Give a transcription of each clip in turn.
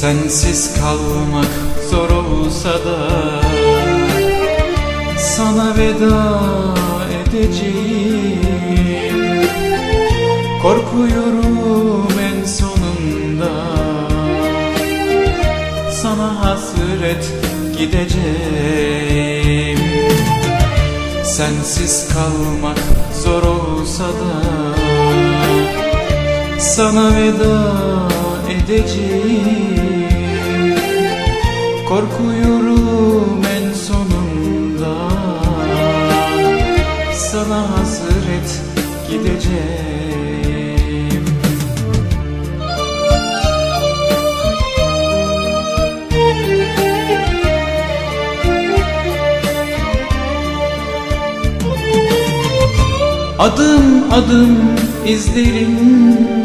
Sensiz kalmak zor olsa da Sana veda edeceğim. Korkuyorum en sonunda. Sana hasret gideceğim. Sensiz kalmak zor olsa da Sana veda edeceğim Korkuyorum en sonunda. Sana hasret gideceğim. Adım adım izlerinle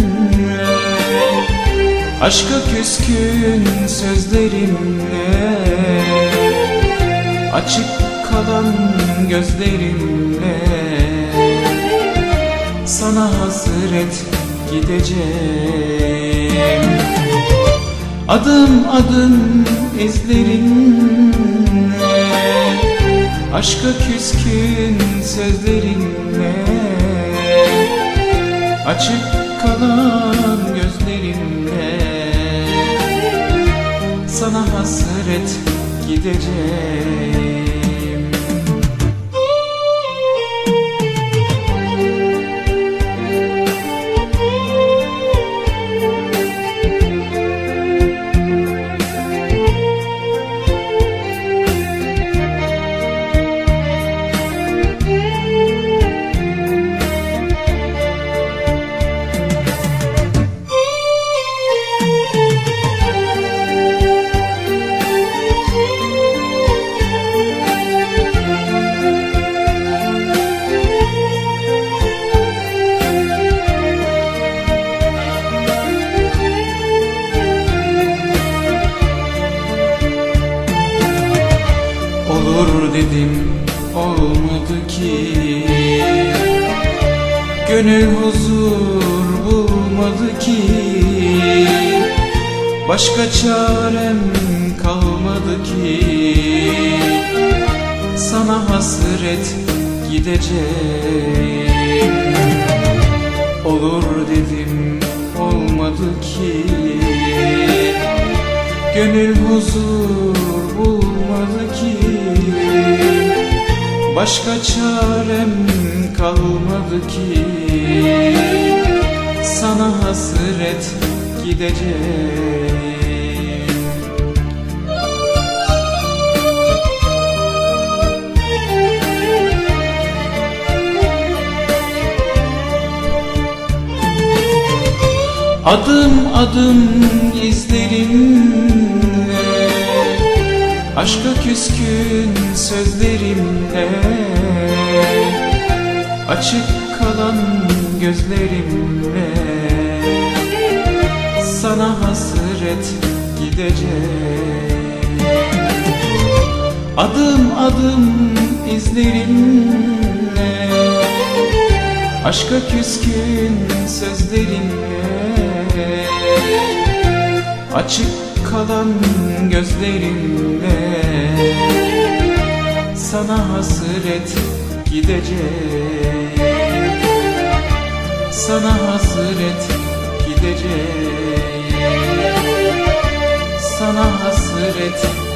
Aşka küskün sözlerimle Açık kalan gözlerimle Sana hasret gideceğim. Adım adım izlerinle Aşka küskün sözlerinle. Açık kalan Sana hasret gideceğim Olur dedim olmadı ki. Gönül huzur bulmadı ki. Başka çarem kalmadı ki. Sana hasret gideceğim. Olur dedim olmadı ki. Gönül huzur Başka çarem kalmadı ki. Sana hasret gideceğim Adım adım izlerimle Aşka küskün sözlerimle Açık kalan gözlerimle Sana hasret gideceğim Adım adım izlerimle Aşka küskün sözlerimle Açık kalan gözlerimle Sana hasret gideceğim Sana hasret gideceğim Sana hasret gideceğim